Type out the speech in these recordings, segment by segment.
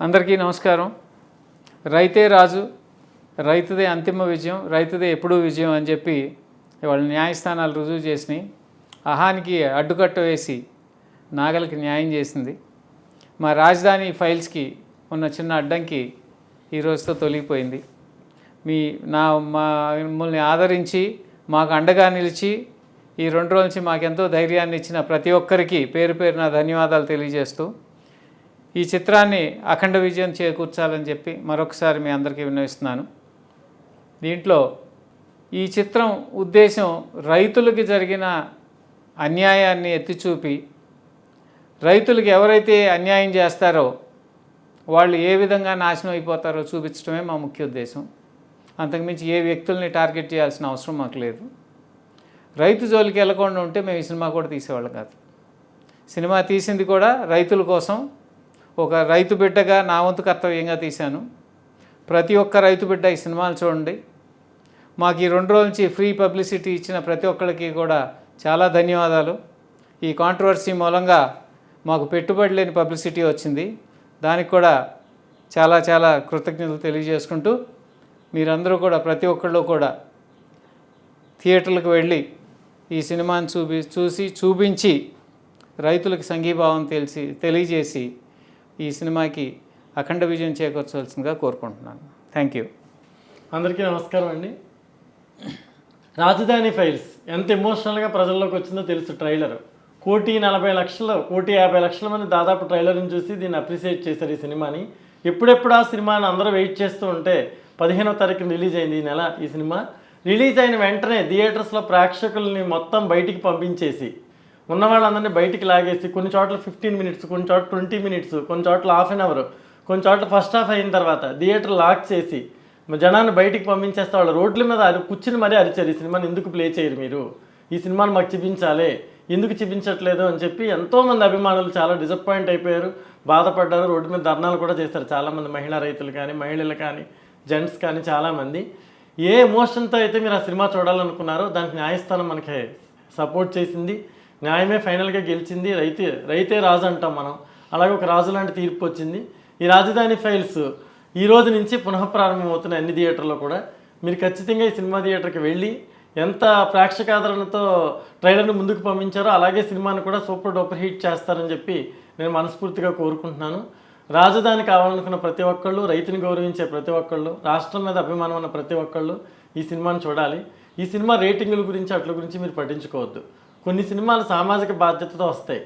అందరికీ నమస్కారం. రైతే రాజు రైతుదే అంతిమ విజయం రైతుదే ఎప్పుడూ విజయం అని చెప్పి ఇవాళ న్యాయస్థానాలు రుజువు చేసినాయి. అహానికి అడ్డుకట్ట వేసి నాగలికి న్యాయం చేసింది. మా రాజధాని ఫైల్స్కి ఉన్న చిన్న అడ్డంకి ఈ రోజుతో తొలగిపోయింది. మీ నా మా మిమ్మల్ని ఆదరించి మాకు అండగా నిలిచి ఈ రెండు రోజుల నుంచి మాకెంతో ధైర్యాన్ని ఇచ్చిన ప్రతి ఒక్కరికి పేరు పేరున ధన్యవాదాలు తెలియజేస్తూ ఈ చిత్రాన్ని అఖండ విజయం చేకూర్చాలని చెప్పి మరొకసారి మీ అందరికీ విన్నవిస్తున్నాను. దీంట్లో ఈ చిత్రం ఉద్దేశం రైతులకి జరిగిన అన్యాయాన్ని ఎత్తిచూపి రైతులకు ఎవరైతే అన్యాయం చేస్తారో వాళ్ళు ఏ విధంగా నాశనం అయిపోతారో చూపించడమే మా ముఖ్య ఉద్దేశం. అంతకుమించి ఏ వ్యక్తుల్ని టార్గెట్ చేయాల్సిన అవసరం మాకు లేదు. రైతు జోలికి వెళ్ళకుండా ఉంటే మేము ఈ సినిమా కూడా తీసేవాళ్ళం కాదు. సినిమా తీసింది కూడా రైతుల కోసం ఒక రైతు బిడ్డగా నా వంతు కర్తవ్యంగా తీశాను. ప్రతి ఒక్క రైతు బిడ్డ ఈ సినిమాలు చూడండి. మాకు ఈ రెండు రోజుల నుంచి ఫ్రీ పబ్లిసిటీ ఇచ్చిన ప్రతి ఒక్కరికి కూడా చాలా ధన్యవాదాలు. ఈ కాంట్రవర్సీ మూలంగా మాకు పెట్టుబడి లేని పబ్లిసిటీ వచ్చింది. దానికి కూడా చాలా చాలా కృతజ్ఞతలు తెలియజేసుకుంటూ మీరందరూ కూడా ప్రతి ఒక్కళ్ళు కూడా థియేటర్లకు వెళ్ళి ఈ సినిమాని చూపి చూసి చూపించి రైతులకు సంఘీభావం తెలిసి తెలియజేసి ఈ సినిమాకి అఖండ విజయం చేకూర్చవలసిందిగా కోరుకుంటున్నాను. థ్యాంక్ యూ అందరికీ నమస్కారం అండి. రాజధాని ఫైల్స్ ఎంత ఎమోషనల్గా ప్రజల్లోకి వచ్చిందో తెలుసు ట్రైలర్. కోటి నలభై లక్షలు కోటి యాభై లక్షల మంది దాదాపు ట్రైలర్ని చూసి దీన్ని అప్రిషియేట్ చేశారు ఈ సినిమాని. ఎప్పుడెప్పుడు ఆ సినిమాని అందరూ వెయిట్ చేస్తూ ఉంటే పదిహేనో తారీఖున రిలీజ్ అయింది ఈ నెల ఈ సినిమా. రిలీజ్ అయిన వెంటనే థియేటర్స్లో ప్రేక్షకుల్ని మొత్తం బయటికి పంపించేసి ఉన్న వాళ్ళందరినీ బయటికి లాగేసి కొన్ని చోట్ల ఫిఫ్టీన్ మినిట్స్ కొన్ని చోట్ల ట్వంటీ మినిట్స్ కొన్ని చోట్ల హాఫ్ అన్ అవర్ కొన్ని చోట్ల ఫస్ట్ హాఫ్ అయిన తర్వాత థియేటర్ లాక్ చేసి జనాన్ని బయటికి పంపించేస్తే వాళ్ళు రోడ్ల మీద అది కూర్చుని మరీ అరిచారు. ఈ సినిమాని ఎందుకు ప్లే చేయరు మీరు? ఈ సినిమాని మాకు చూపించాలి. ఎందుకు చూపించట్లేదు అని చెప్పి ఎంతోమంది అభిమానులు చాలా డిసప్పాయింట్ అయిపోయారు. బాధపడ్డారు. రోడ్డు మీద ధర్నాలు కూడా చేశారు చాలామంది మహిళా రైతులు కానీ మహిళలు కానీ జెంట్స్ కానీ చాలామంది ఏ ఎమోషన్తో అయితే మీరు ఆ సినిమా చూడాలనుకున్నారో దానికి న్యాయస్థానం మనకి సపోర్ట్ చేసింది. న్యాయమే ఫైనల్గా గెలిచింది రైతే రైతే రాజు అంటాం మనం. అలాగే ఒక రాజు లాంటి తీర్పు వచ్చింది. ఈ రాజధాని ఫైల్స్ ఈ రోజు నుంచి పునః ప్రారంభమవుతున్నాయి అన్ని థియేటర్లో కూడా. మీరు ఖచ్చితంగా ఈ సినిమా థియేటర్కి వెళ్ళి ఎంత ప్రేక్షకాదరణతో ట్రైలర్ను ముందుకు పంపించారో అలాగే సినిమాని కూడా సూపర్ డూపర్ హిట్ చేస్తారని చెప్పి నేను మనస్ఫూర్తిగా కోరుకుంటున్నాను. రాజధాని కావాలనుకున్న ప్రతి ఒక్కళ్ళు రైతుని గౌరవించే ప్రతి ఒక్కళ్ళు రాష్ట్రం మీద అభిమానం ఉన్న ప్రతి ఒక్కళ్ళు ఈ సినిమాని చూడాలి. ఈ సినిమా రేటింగుల గురించి అట్ల గురించి మీరు పట్టించుకోవద్దు. కొన్ని సినిమాలు సామాజిక బాధ్యతతో వస్తాయి.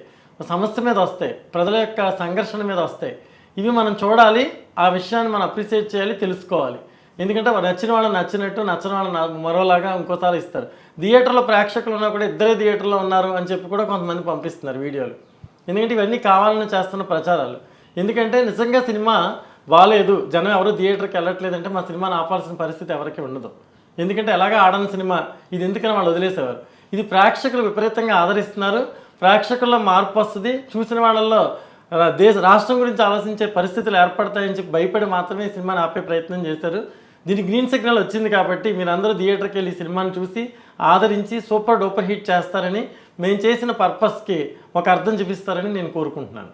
సమస్య మీద వస్తాయి. ప్రజల యొక్క సంఘర్షణ మీద వస్తాయి. ఇవి మనం చూడాలి ఆ విషయాన్ని మనం అప్రిషియేట్ చేయాలి తెలుసుకోవాలి. ఎందుకంటే నచ్చిన వాళ్ళు నచ్చినట్టు నచ్చిన వాళ్ళు మరోలాగా ఇంకోసారి ఇస్తారు. థియేటర్లో ప్రేక్షకులు ఉన్నా కూడా ఇద్దరే థియేటర్లో ఉన్నారు అని చెప్పి కూడా కొంతమంది పంపిస్తున్నారు వీడియోలు. ఎందుకంటే ఇవన్నీ కావాలని చేస్తున్న ప్రచారాలు. ఎందుకంటే నిజంగా సినిమా బాగాలేదు జనం ఎవరు థియేటర్కి వెళ్ళట్లేదంటే మా సినిమాని ఆపాల్సిన పరిస్థితి ఎవరికి ఉండదు. ఎందుకంటే ఎలాగ ఆడని సినిమా ఇది ఎందుకని వాళ్ళు వదిలేసేవారు? ఇది ప్రేక్షకులు విపరీతంగా ఆదరిస్తున్నారు. ప్రేక్షకుల్లో మార్పు వస్తుంది. చూసిన వాళ్ళల్లో దేశ రాష్ట్రం గురించి ఆలోచించే పరిస్థితులు ఏర్పడతాయని చెప్పి భయపడి మాత్రమే సినిమాని ఆపే ప్రయత్నం చేశారు. దీనికి గ్రీన్ సిగ్నల్ వచ్చింది కాబట్టి మీరందరూ థియేటర్కి వెళ్ళి సినిమాని చూసి ఆదరించి సూపర్ డూపర్ హిట్ చేస్తారని మేము చేసిన పర్పస్కి ఒక అర్థం చూపిస్తారని నేను కోరుకుంటున్నాను.